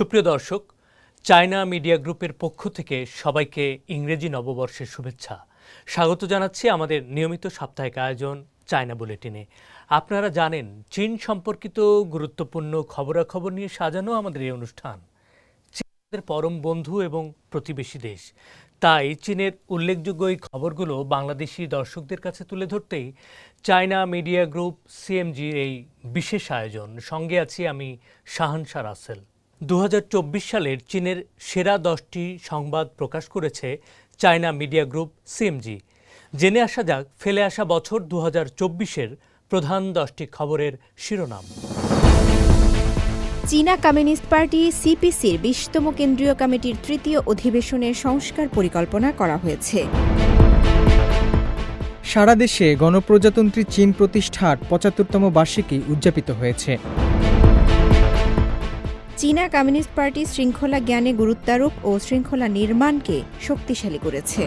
সুপ্রিয় দর্শক, China media গ্রুপের পক্ষ থেকে সবাইকে ইংরেজি নববর্ষের শুভেচ্ছা। স্বাগত জানাচ্ছি আমাদের নিয়মিত সাপ্তাহিক আয়োজন চায়না বুলেটিনে। আপনারা জানেন, চীন সম্পর্কিত গুরুত্বপূর্ণ খবরাখবর নিয়ে সাজানো আমাদের এই অনুষ্ঠান। চীনের পরম বন্ধু এবং প্রতিবেশী দেশ। তাই চীনের উল্লেখযোগ্য এই খবরগুলো বাংলাদেশি দর্শকদের কাছে তুলে ধরতেই চায়না মিডিয়া গ্রুপ সিএমজির এই বিশেষ আয়োজন। সঙ্গে আছি আমি শাহানশা রাসেল। দু হাজার চব্বিশ সালের চীনের সেরা দশটি সংবাদ প্রকাশ করেছে চায়না মিডিয়া গ্রুপ সিএমজি। জেনে আসা যাক ফেলে আসা বছর দু হাজার চব্বিশের প্রধান দশটি খবরের শিরোনাম। চীনা কমিউনিস্ট পার্টি সিপিসির বিশতম কেন্দ্রীয় কমিটির তৃতীয় অধিবেশনের সংস্কার পরিকল্পনা করা হয়েছে। সারা দেশে গণপ্রজাতন্ত্রী চীন প্রতিষ্ঠার পঁচাত্তরতম বার্ষিকী উদযাপিত হয়েছে। চীনা কমিউনিস্ট পার্টি শৃঙ্খলা জ্ঞানে গুরুত্বারোপ ও শৃঙ্খলা নির্মাণকে শক্তিশালী করেছে।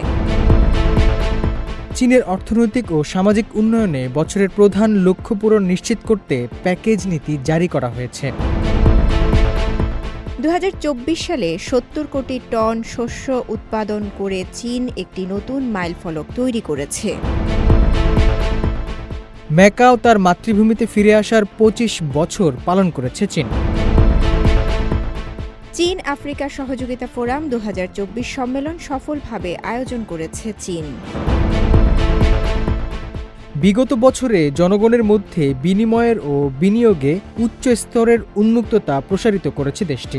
চীনের অর্থনৈতিক ও সামাজিক উন্নয়নে বছরের প্রধান লক্ষ্য পূরণ নিশ্চিত করতে প্যাকেজ নীতি জারি করা হয়েছে। দু হাজার চব্বিশ সালে সত্তর কোটি টন শস্য উৎপাদন করে চীন একটি নতুন মাইলফলক তৈরি করেছে। ম্যাকাও তার মাতৃভূমিতে ফিরে আসার পঁচিশ বছর পালন করেছে চীন। চীন আফ্রিকা সহযোগিতা ফোরাম দু হাজার চব্বিশ সম্মেলন সফলভাবে আয়োজন করেছে চীন। বিগত বছরে জনগণের মধ্যে বিনিময়ের ও বিনিয়োগে উচ্চ স্তরের উন্মুক্ততা প্রসারিত করেছে দেশটি।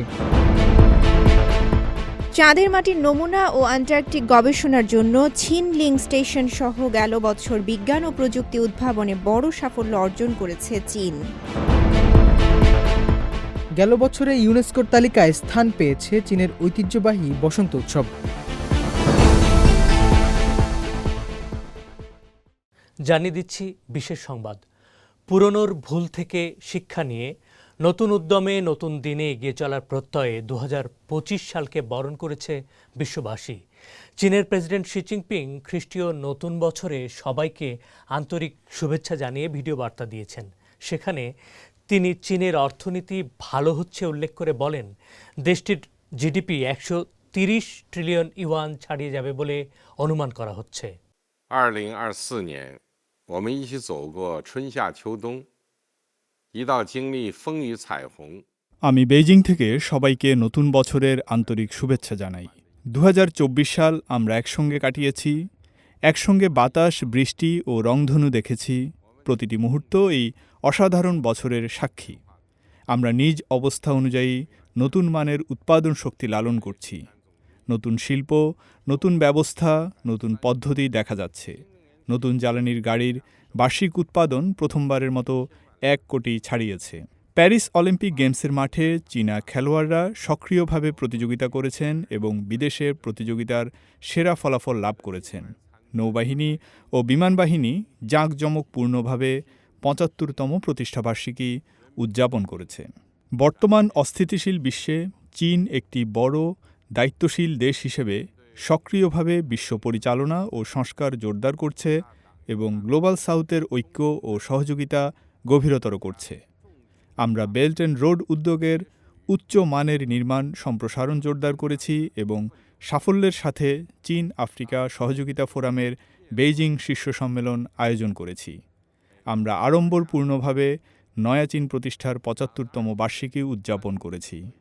চাঁদের মাটির নমুনা ও আন্টার্কটিক গবেষণার জন্য ছিন লিং স্টেশন সহ গেল বছর বিজ্ঞান ও প্রযুক্তি উদ্ভাবনে বড় সাফল্য অর্জন করেছে চীন। গেল বছরে ইউনেস্কোর তালিকায় স্থান পেয়েছে চীনের ঐতিহ্যবাহী বসন্ত উৎসব। জানিয়ে দিচ্ছি বিশেষ সংবাদ। পুরনোর ভুল থেকে শিক্ষা নিয়ে নতুন উদ্যমে নতুন দিনে এগিয়ে চলার প্রত্যয়ে দু হাজার পঁচিশ সালকে বরণ করেছে বিশ্ববাসী। চীনের প্রেসিডেন্ট শি জিনপিং খ্রিস্টীয় নতুন বছরে সবাইকে আন্তরিক শুভেচ্ছা জানিয়ে ভিডিও বার্তা দিয়েছেন। সেখানে তিনি চীনের অর্থনীতি ভালো হচ্ছে উল্লেখ করে বলেন দেশটির জিডিপি একশো তিরিশ ট্রিলিয়ন ইউয়ান ছাড়িয়ে যাবে বলে অনুমান করা হচ্ছে 二零二四年，我们一起走过春夏秋冬，一道经历风雨彩虹。 আমি বেইজিং থেকে সবাইকে নতুন বছরের আন্তরিক শুভেচ্ছা জানাই দু সাল আমরা একসঙ্গে কাটিয়েছি একসঙ্গে বাতাস বৃষ্টি ও রংধনু দেখেছি প্রতিটি মুহূর্ত এই অসাধারণ বছরের সাক্ষী। আমরা নিজ অবস্থা অনুযায়ী নতুন মানের উৎপাদন শক্তি লালন করছি। নতুন শিল্প, নতুন ব্যবস্থা, নতুন পদ্ধতি দেখা যাচ্ছে। নতুন জ্বালানির গাড়ির বার্ষিক উৎপাদন প্রথমবারের মতো এক কোটি ছাড়িয়েছে। প্যারিস অলিম্পিক গেমসের মাঠে চীনা খেলোয়াড়রা সক্রিয়ভাবে প্রতিযোগিতা করেছেন এবং বিদেশে প্রতিযোগিতার সেরা ফলাফল লাভ করেছেন। নৌবাহিনী ও বিমানবাহিনী জাঁকজমকপূর্ণভাবে পঁচাত্তরতম প্রতিষ্ঠাবার্ষিকী উদযাপন করেছে। বর্তমান অস্থিতিশীল বিশ্বে চীন একটি বড়, দায়িত্বশীল দেশ হিসেবে সক্রিয়ভাবে বিশ্ব পরিচালনা ও সংস্কার জোরদার করছে এবং গ্লোবাল সাউথের ঐক্য ও সহযোগিতা গভীরতর করছে। আমরা বেল্ট অ্যান্ড রোড উদ্যোগের উচ্চ মানের নির্মাণ সম্প্রসারণ জোরদার করেছি এবং সাফল্যের সাথে চীন আফ্রিকা সহযোগিতা ফোরামের বেইজিং শীর্ষ সম্মেলন আয়োজন করেছি। আমরা আড়ম্বরপূর্ণভাবে নয়া চীন প্রতিষ্ঠার পঁচাত্তরতম বার্ষিকী উদযাপন করেছি।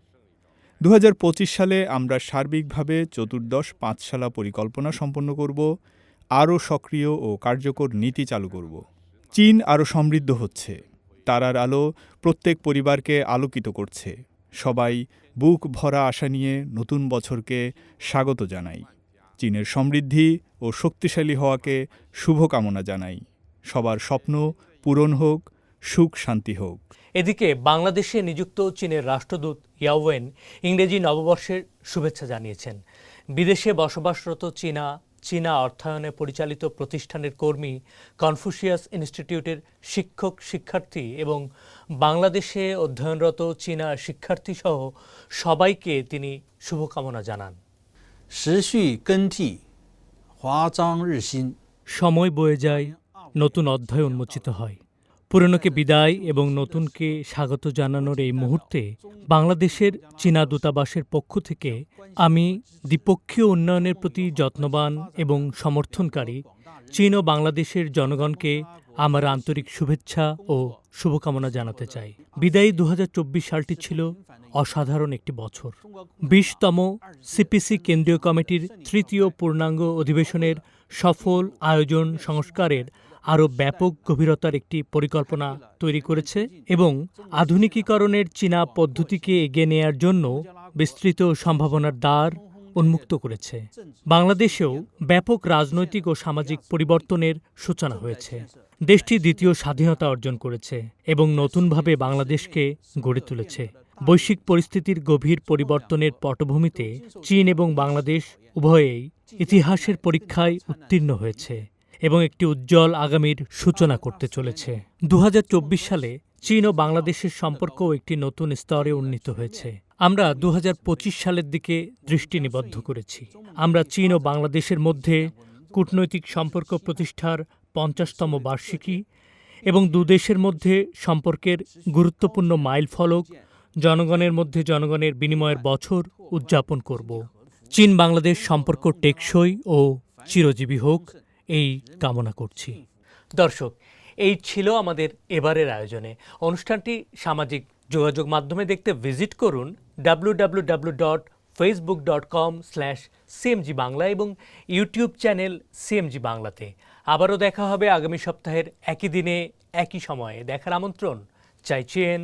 দু হাজার পঁচিশ সালে আমরা সার্বিকভাবে চতুর্দশ পাঁচশালা পরিকল্পনা সম্পন্ন করব, আরও সক্রিয় ও কার্যকর নীতি চালু করব। চীন আরও সমৃদ্ধ হচ্ছে, তারার আলো প্রত্যেক পরিবারকে আলোকিত করছে। সবাই বুক ভরা আশা নিয়ে নতুন বছরকে স্বাগত জানাই। চীনের সমৃদ্ধি ও শক্তিশালী হওয়াকে শুভকামনা জানাই। সবার স্বপ্ন পূরণ হোক সুখ শান্তি হোক। এদিকে বাংলাদেশে নিযুক্ত চীনের রাষ্ট্রদূত ইয়াওয়েন ইংরেজি নববর্ষের শুভেচ্ছা জানিয়েছেন। বিদেশে বসবাসরত চীনা চীনা অর্থায়নে পরিচালিত প্রতিষ্ঠানের কর্মী কনফুসিয়াস ইনস্টিটিউটের শিক্ষক শিক্ষার্থী এবং বাংলাদেশে অধ্যয়নরত চীনা শিক্ষার্থী সহ সবাইকে তিনি শুভকামনা জানান। সময় বয়ে যায় নতুন অধ্যায় উন্মোচিত হয়। পুরনোকে বিদায় এবং নতুনকে স্বাগত জানানোর এই মুহূর্তে বাংলাদেশের চীনা দূতাবাসের পক্ষ থেকে আমি দ্বিপক্ষীয় উন্নয়নের প্রতি যত্নবান এবং সমর্থনকারী চীন ও বাংলাদেশের জনগণকে আমার আন্তরিক শুভেচ্ছা ও শুভকামনা জানাতে চাই। বিদায়ী দু হাজার চব্বিশ সালটি ছিল অসাধারণ একটি বছর। বিশতম সিপিসি কেন্দ্রীয় কমিটির তৃতীয় পূর্ণাঙ্গ অধিবেশনের সফল আয়োজন সংস্কারের আরও ব্যাপক গভীরতার একটি পরিকল্পনা তৈরি করেছে এবং আধুনিকীকরণের চীনা পদ্ধতিকে এগিয়ে নেয়ার জন্য বিস্তৃত সম্ভাবনার দ্বার উন্মুক্ত করেছে। বাংলাদেশেও ব্যাপক রাজনৈতিক ও সামাজিক পরিবর্তনের সূচনা হয়েছে। দেশটি দ্বিতীয় স্বাধীনতা অর্জন করেছে এবং নতুনভাবে বাংলাদেশকে গড়ে তুলেছে। বৈশ্বিক পরিস্থিতির গভীর পরিবর্তনের পটভূমিতে চীন এবং বাংলাদেশ উভয়েই ইতিহাসের পরীক্ষায় উত্তীর্ণ হয়েছে। এবং একটি উজ্জ্বল আগামীর সূচনা করতে চলেছে। দু হাজার চব্বিশ সালে চীন ও বাংলাদেশের সম্পর্কও একটি নতুন স্তরে উন্নীত হয়েছে। আমরা দু হাজার পঁচিশ সালের দিকে দৃষ্টি নিবদ্ধ করেছি। আমরা চীন ও বাংলাদেশের মধ্যে কূটনৈতিক সম্পর্ক প্রতিষ্ঠার পঞ্চাশতম বার্ষিকী এবং দুদেশের মধ্যে সম্পর্কের গুরুত্বপূর্ণ মাইল ফলক জনগণের মধ্যে জনগণের বিনিময়ের বছর উদযাপন করব। চীন বাংলাদেশ সম্পর্ক টেকসই ও চিরজীবী হোক। এই কামনা করছি। দর্শক, এই ছিল আমাদের এবারের আয়োজনে। অনুষ্ঠানটি সামাজিক যোগাযোগ মাধ্যমে দেখতে ভিজিট করুন W W dot Facebook dot com slash CMG Bangla এবং ইউটিউব চ্যানেল সিএমজি বাংলাতে আবারও দেখা হবে আগামী সপ্তাহের একই দিনে, একই সময়ে। দেখার আমন্ত্রণ। চাইছেন